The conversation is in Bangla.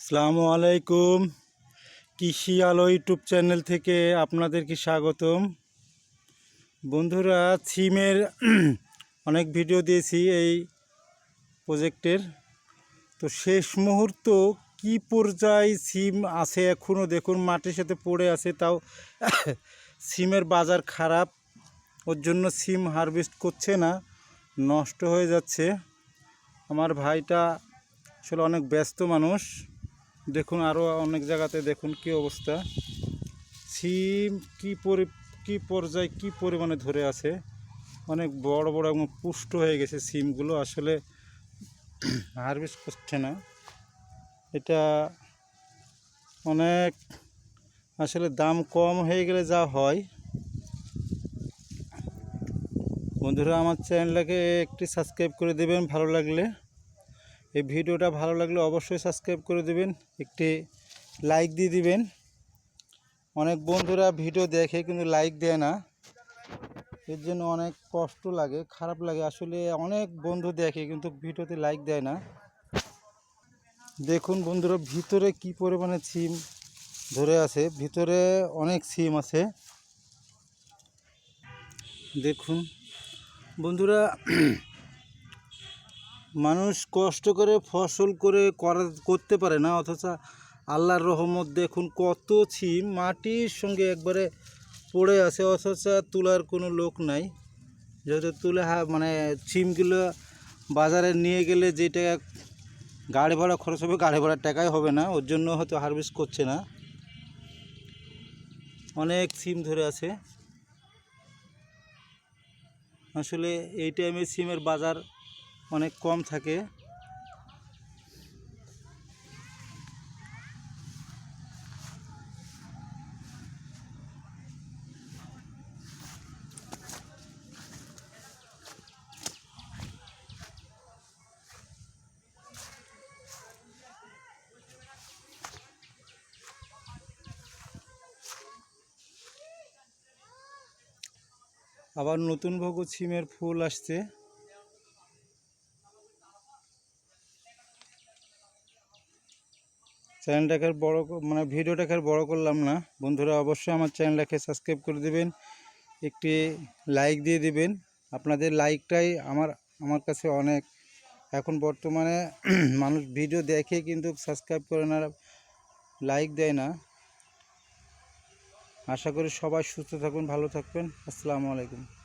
আসসালামু আলাইকুম। কৃষি আলো ইউটিউব চ্যানেল থেকে আপনাদেরকে স্বাগতম। বন্ধুরা সিমের অনেক ভিডিও দিয়েছি এই প্রজেক্টের। তো শেষ মুহূর্ত কি পর্যায়ে সিম আছে এখনও দেখুন, মাটির সাথে পড়ে আছে, তাও সিমের বাজার খারাপ। ওর জন্য সিম হারভেস্ট করছে না, নষ্ট হয়ে যাচ্ছে। আমার ভাইটা আসলে অনেক ব্যস্ত মানুষ। দেখুন আরও অনেক জায়গাতে দেখুন কি অবস্থা। সিম কি পরি, কি পর্যায়ে কি পরিমাণে ধরে আছে। অনেক বড় বড় এবং পুষ্ট হয়ে গেছে সিমগুলো। আসলে হারভেস্ট করছে না। এটা অনেক আসলে দাম কম হয়ে গেলে যা হয়। বন্ধুরা, আমার চ্যানেলটাকে একটি সাবস্ক্রাইব করে দেবেন ভালো লাগলে। এই ভিডিওটা ভালো লাগলে অবশ্যই সাবস্ক্রাইব করে দেবেন, একটি লাইক দিয়ে দিবেন। অনেক বন্ধুরা ভিডিও দেখে কিন্তু লাইক দেয় না। এর জন্য অনেক কষ্ট লাগে, খারাপ লাগে। আসলে অনেক বন্ধু দেখে কিন্তু ভিডিওতে লাইক দেয় না। দেখুন বন্ধুরা, ভিতরে কি পরিমাণে সিম ধরে আছে, ভিতরে অনেক সিম আছে। দেখুন বন্ধুরা মানুষ কষ্ট করে ফসল করে করা, করতে পারে না, অথচ আল্লাহর রহমত দেখুন কত ছিম, মাটির সঙ্গে একবারে পড়ে আছে, অথচ তোলার কোনো লোক নাই। যেহেতু তুলে মানে ছিমগুলো বাজারে নিয়ে গেলে যে টাকা গাড়ি ভাড়া খরচ হবে, গাড়ি ভাড়ার টাকাই হবে না, ওর জন্য হয়তো হারভেস্ট করছে না। অনেক সিম ধরে আছে। আসলে এই টাইমে সিমের বাজার অনেক কম থাকে। আবার নতুন ভোগ সিমের ফুল আসছে। চ্যানেলটাকে বড় মানে ভিডিওটাকে বড় করলাম না। বন্ধুরা, অবশ্যই আমার চ্যানেলটাকে সাবস্ক্রাইব করে দেবেন, একটি লাইক দিয়ে দিবেন। আপনাদের লাইকটাই আমার আমার কাছে অনেক। এখন বর্তমানে মানুষ ভিডিও দেখে কিন্তু সাবস্ক্রাইব করে না, লাইক দেয় না। আশা করি সবাই সুস্থ থাকুন, ভালো থাকবেন। আসসালামু আলাইকুম।